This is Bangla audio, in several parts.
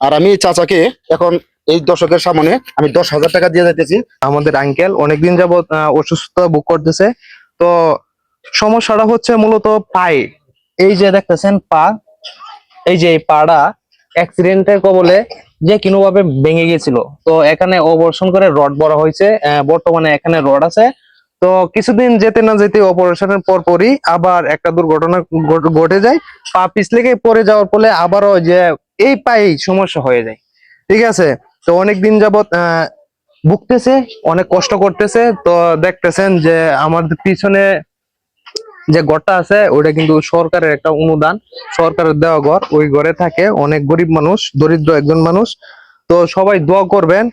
আর আমি চাচাকে এখন এই দর্শকের সামনে আমি দশ হাজার টাকা দিয়ে যাইতেছি। আমাদের আঙ্কেল অনেকদিন যাবত আহ, অসুস্থতা বুক করতেছে। তো সমস্যাটা হচ্ছে মূলত পায়ে। এই যে দেখতেছেন পা এই যে পাড়া অ্যাক্সিডেন্টের কবলে যে কোনো ভাবে ভেঙে গেছিল তো এখানে অপারেশন করে রড বড় হয়েছে বর্তমানে এখানে রড আছে। তো কিছুদিন যেতে না যেতে অপারেশনের পর পরই আবার একটা দুর্ঘটনা ঘট- যায়। পা পিছলে গিয়ে পড়ে যাওয়ার ফলে আবারও যে এই পায়েই সমস্যা হয়ে যায়। ঠিক আছে? তো অনেকদিন যাবত আহ, ভুগতেছে অনেক কষ্ট করতেছে। তো দেখতেছেন যে আমাদের পিছনে যে ঘরটা আছে ওটা কিন্তু সরকারের একটা অনুদান। সরকারের দেওয়া ঘর ওই ঘরে থাকে অনেক গরিব মানুষ দরিদ্র একজন মানুষ। তো সবাই দোয়া করবেন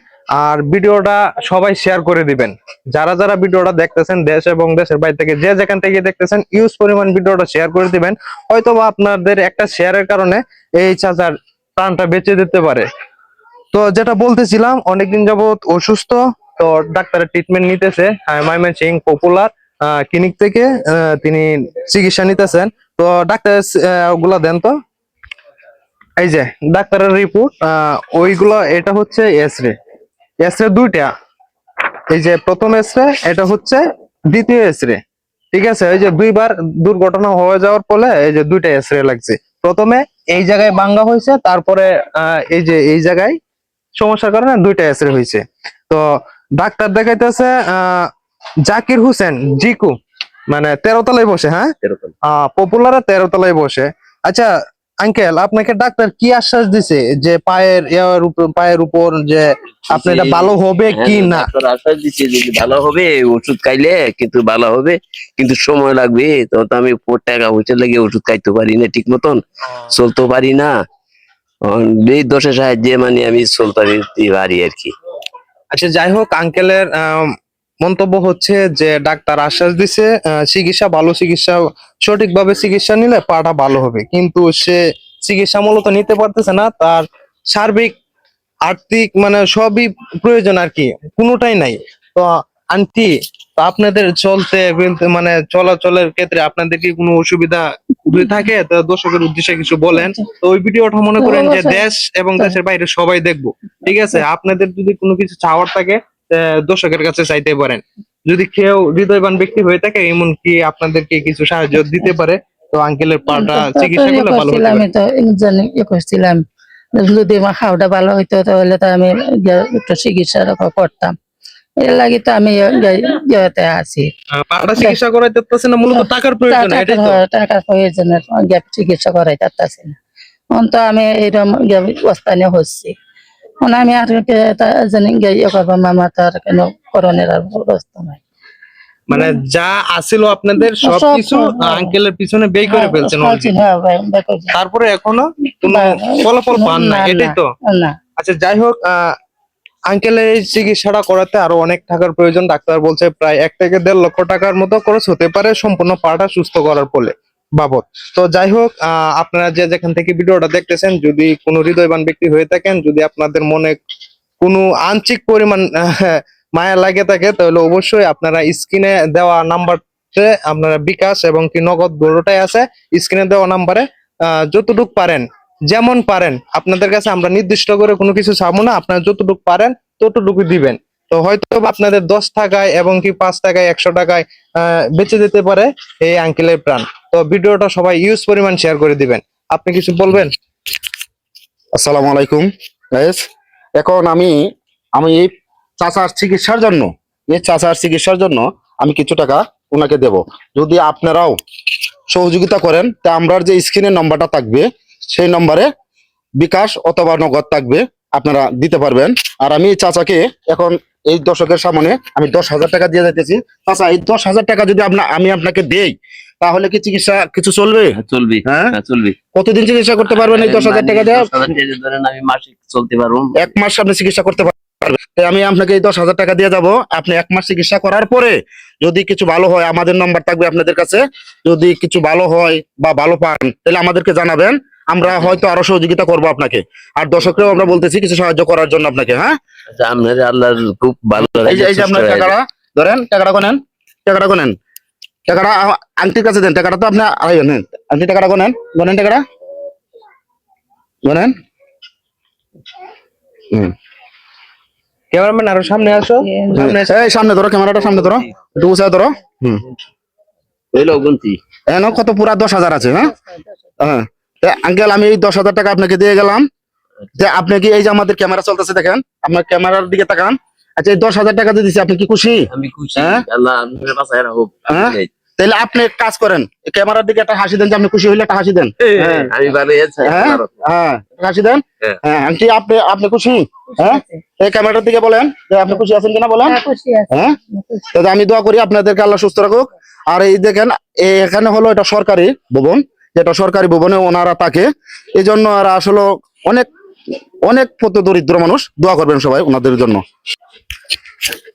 আর ভিডিওটা সবাই শেয়ার করে দিবেন। যারা যারা ভিডিওটা দেখতেছেন দেশ এবং দেশের বাইরে থেকে যে যেখান থেকে দেখতেছেন ইউজ পরিমাণ ভিডিওটা শেয়ার করে দিবেন। হয়তো আপনাদের একটা শেয়ারের কারণে এই চাচার প্রাণটা বেঁচে দিতে পারে। তো যেটা বলতেছিলাম, অনেকদিন যাবত অসুস্থ, তো ডাক্তারের ট্রিটমেন্ট নিতেছে মাইমেন সিং পপুলার ক্লিনিক থেকে তিনি চিকিৎসা নিতেছেন। তো ডাক্তার ওগুলা দেন তো। এই যে, ডাক্তারের রিপোর্ট ওইগুলো, এটা হচ্ছে এসরে এসরে দুইটা। এই যে, প্রথম এসরে এটা হচ্ছে দ্বিতীয় এসরে ঠিক আছে? এই যে, দুইবার দুর্ঘটনা হয়ে যাওয়ার ফলে এই যে, দুইটা এসরে লাগছে। প্রথমে এই জায়গায় বাঙ্গা হয়েছে তারপরে আহ, এই যে এই জায়গায় সমস্যার কারণে দুইটা এসরে হয়েছে। তো ডাক্তার দেখাইতেছে আহ, জাকির হুসেন জিকু মানে তেরো তলায় বসে হ্যাঁ? পপুলার তেরো তলায় বসে। আচ্ছা আঙ্কেল আপনাকে ডাক্তার কি আশ্বাস দিছে যে পায়ের ইয়ার উপর পায়ের উপর যে আপনি এটা ভালো হবে কি হ্যাঁ, না? ডাক্তার আশ্বাস দিচ্ছে যে ভালো হবে ওষুধ খাইলে কিন্তু ভালো হবে কিন্তু সময় লাগবে তো তো আমি টাকা পয়সা লেগে ওষুধ খাইতে পারি না ঠিক মতন চলতে পারি না। এই দশের সাহায্যে মানে আমি চলতে পারি আর কি। আচ্ছা যাই হোক আঙ্কেলের আম, মন্তব্য হচ্ছে যে ডাক্তার আশ্বাস দিছে চিকিৎসা ভালো চিকিৎসা সঠিকভাবে চিকিৎসা নিলে পাটা ভালো হবে। কিন্তু সে চিকিৎসা মূলত নিতে পারতেছে না তার সার্বিক আর্থিক মানে সবই প্রয়োজন আর কি কোনোটাই নাই। তো আন্টি তো আপনাদের চলতে মানে চলাচলের ক্ষেত্রে আপনাদের কি কোনো অসুবিধা যদি থাকে তো দর্শকের উদ্দেশ্যে কিছু বলেন। তো ওই ভিডিওটা মনে করেন যে দেশ এবং দেশের বাইরে সবাই দেখব। ঠিক আছে? আপনাদের যদি কোনো কিছু চাওয়ার থাকে দর্শকের কাছে চাইতে পারেন। যদি কেউ হৃদয়বান ব্যক্তি হয়ে থাকে এমন কি আপনাদেরকে কিছু সাহায্য দিতে পারে তো আঙ্কেলের পাটা চিকিৎসা করলে ভালো হতে আমি তো একজন ইয়ে করছিলাম যদি আমার খাওয়াটা ভালো হইতো তাহলে তো আমি একটু চিকিৎসা করতাম। এর লাগে তো আমি ইয়েতে আছি। পাটা চিকিৎসা করাইতে পারতেছে না মূলত টাকার প্রয়োজন এটাই তো। টাকার প্রয়োজনের চিকিৎসা করাই পারতাছি না। এখন আমি এরকম অবস্থা নিয়ে হচ্ছি। এখন আমি আর জানি ইয়ে করব আর কেন করণের আর ব্যবস্থা নাই মানে যা আসিল আপনাদের সবকিছু। আঙ্কেলের পিছনে বেই করে ফেলছেন হ্যাঁ, already। হ্যাঁ। তারপরে এখনও কোনো ফলাফল পান না এটাই তো আচ্ছা যাই হোক আঙ্কেলের এই চিকিৎসাটা করাতে আরও অনেক টাকার প্রয়োজন ডাক্তার বলছে প্রায় এক থেকে দেড় লক্ষ টাকার মতো খরচ হতে পারে সম্পূর্ণ পাটা সুস্থ করার ফলে বাবদ। তো যাই হোক আপনারা যে যেখান থেকে ভিডিওটা দেখতেছেন, যদি কোনো হৃদয়বান ব্যক্তি হয়ে থাকেন, যদি আপনাদের মনে কোনো আংশিক পরিমাণ মায়া লাগে থাকে, তাহলে অবশ্যই আপনারা স্ক্রিনে দেওয়া নাম্বারতে আপনারা বিকাশ এবং কি নগদ দুটোটাই আছে, স্ক্রিনে দেওয়া নাম্বারে যতটুক পারেন, যেমন পারেন, আপনাদের কাছে আমরা নির্দিষ্ট করে কোনো কিছু চাবো না, আপনারা যতটুক পারেন ততটুকু দিবেন। তো হয়তো আপনাদের দশ টাকায় এবং কি পাঁচ টাকায়, একশো টাকায় বেঁচে যেতে পারে এই আঙ্কেলের প্রাণ। তো ভিডিওটা সবাই ইউজ পরিমাণ শেয়ার করে দিবেন। আপনি কিছু বলবেন? আসসালামু আলাইকুম এখন আমি আমি এই চাচার চিকিৎসার জন্য, এই চাচার চিকিৎসার জন্য আমি কিছু টাকা ওনাকে দেব। যদি আপনারাও সহযোগিতা করেন, তা আমরার যে স্ক্রিনের নম্বরটা থাকবে, সেই নম্বরে বিকাশ অথবা নগদ থাকবে, আপনারা দিতে পারবেন। আর আমি চাচাকে এখন এই দর্শকের সামনে আমি দশ হাজার টাকা দিয়ে যাইতেছি চাচা, এই দশ হাজার টাকা যদি আপনা আমি আপনাকে দেই তাহলে কি চিকিৎসা কিছু চলবে? চলবি। হ্যাঁ? হ্যাঁ চলবি। কতদিন চিকিৎসা করতে পারবেন এই দশ হাজার টাকা দেওয়া? ধরেন আমি মাসিক চলতে পারব। এক মাস আপনি চিকিৎসা করতে পারবেন। আমি আপনাকে এই দশ হাজার টাকা দিয়ে যাব। আপনি এক মাস চিকিৎসা করার পরে যদি কিছু ভালো হয় আমাদের নম্বর থাকবে আপনাদের কাছে। যদি কিছু ভালো হয় বা ভালো পান তাহলে আমাদেরকে জানাবেন। আমরা হয়তো আরও সহযোগিতা করব আপনাকে। আর দর্শকরাও আমরা বলতেছি কিছু সাহায্য করার জন্য আপনাকে হ্যাঁ? আচ্ছা, আপনার আল্লাহর খুব ভালো এই যে এই যে আপনার টাকাটা ধরেন টাকাটা কোনেন টাকাটা কোনেন টাকাটা আ- আন্টির কাছে দেন টাকাটা তো আপনি আড়াই নেন। আন্টি টাকাটা কোনেন গনেন টাকাটা। গনেন। হুম। ক্যামেরাম্যান আরও সামনে আসো। সামনে এই সামনে ধরো ক্যামেরাটা সামনে ধরো। একটু উঁচা ধরো। হুম। হইল গুনতি। এন কত পুরা দশ হাজার আছে হ্যাঁ? হ্যাঁ। আঙ্কেল আমি এই দশ হাজার টাকা আপনাকে দিয়ে গেলাম। যে আপনি কি এই যে আমাদের ক্যামেরা চলতেছে দেখেন? আপনার ক্যামেরার দিকে তাকান। আচ্ছা এই দশ হাজার টাকা দিয়ে দিচ্ছি আপনি কি খুশি? আমি খুশি। হ্যাঁ? আল্লাহ আপনার বাসায় রাখো। হ্যাঁ? তাহলে আপনি এক কাজ করেন এই ক্যামেরার দিকে একটা হাসি দেন যে আপনি খুশি হইলে একটা হাসি দেন। হ্যাঁ। আমি হ্যাঁ? হ্যাঁ হাসি দেন। হ্যাঁ। হ্যাঁ আন্টি আপনি আপনি খুশি? হ্যাঁ? এই ক্যামেরার দিকে বলেন যে আপনি খুশি আছেন কিনা বলেন। হ্যাঁ, খুশি আছি। হ্যাঁ? তাহলে আমি দোয়া করি আপনাদেরকে আল্লাহ সুস্থ রাখুক। আর এই দেখেন এই এখানে হলো এটা সরকারি ভবন। যেটা সরকারি ভবনে ওনারা থাকে। এই জন্য আর আসলে অনেক অনেক পথ দরিদ্র মানুষ দোয়া করবেন সবাই ওনাদের জন্য।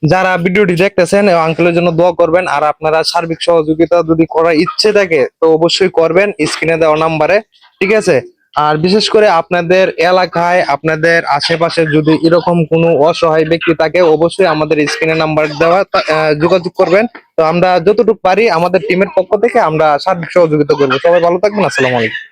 যারা ভিডিওটি দেখতেছেন আঙ্কেলের জন্য দোয়া করবেন আর আপনারা সার্বিক সহযোগিতা যদি করার ইচ্ছে থাকে, তো অবশ্যই করবেন। স্ক্রিনে দেওয়া নাম্বারে, ঠিক আছে? আর বিশেষ করে আপনাদের এলাকায়, আপনাদের আশেপাশে যদি এরকম কোনো অসহায় ব্যক্তি থাকে, অবশ্যই আমাদের স্ক্রিনে নাম্বার দেওয়া যোগাযোগ করবেন। তো আমরা যতটুকু পারি আমাদের টিমের পক্ষ থেকে আমরা সার্বিক সহযোগিতা করব। সবাই ভালো থাকবেন, আসসালামু আলাইকুম।